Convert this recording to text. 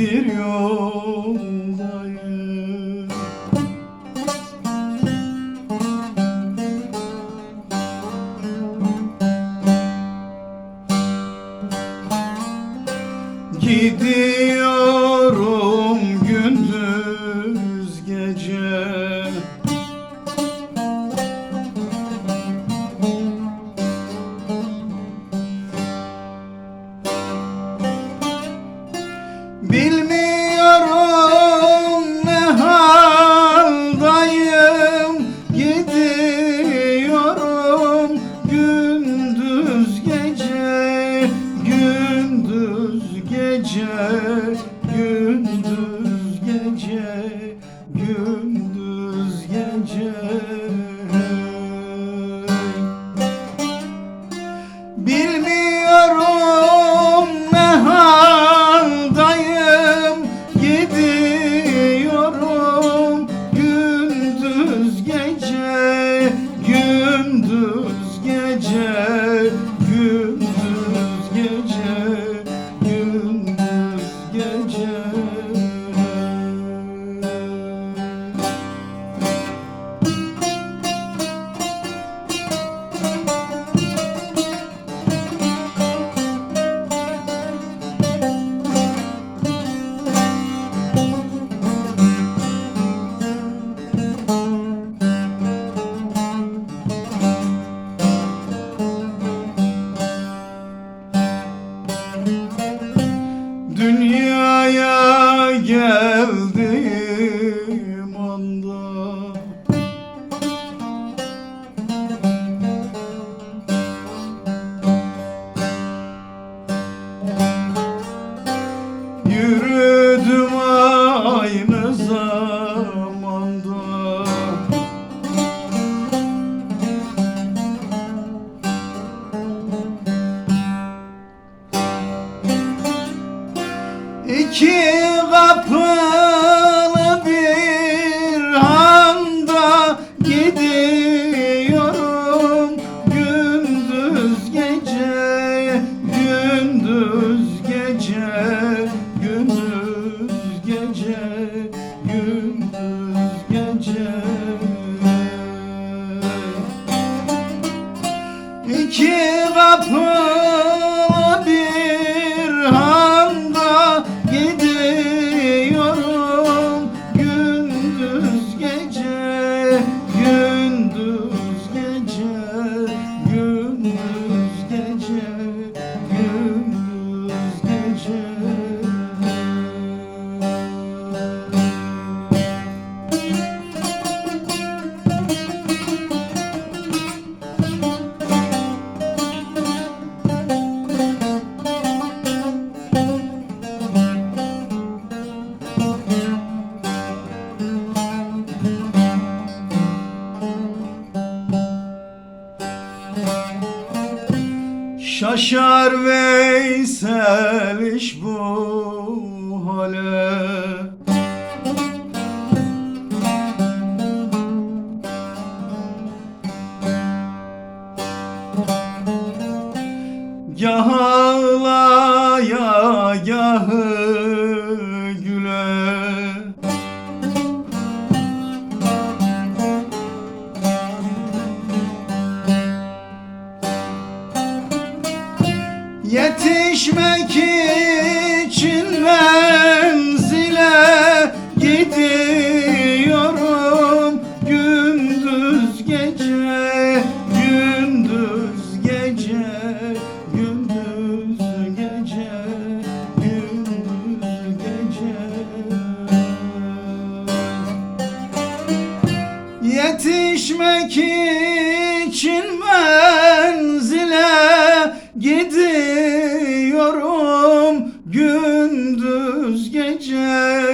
bir yoldayım. Gidiyorum gündüz gece. döndü turn Şaşar Veysel iş bu hale. Gah ağlaya gah Yetişmek için menzile gidiyorum. Gündüz gece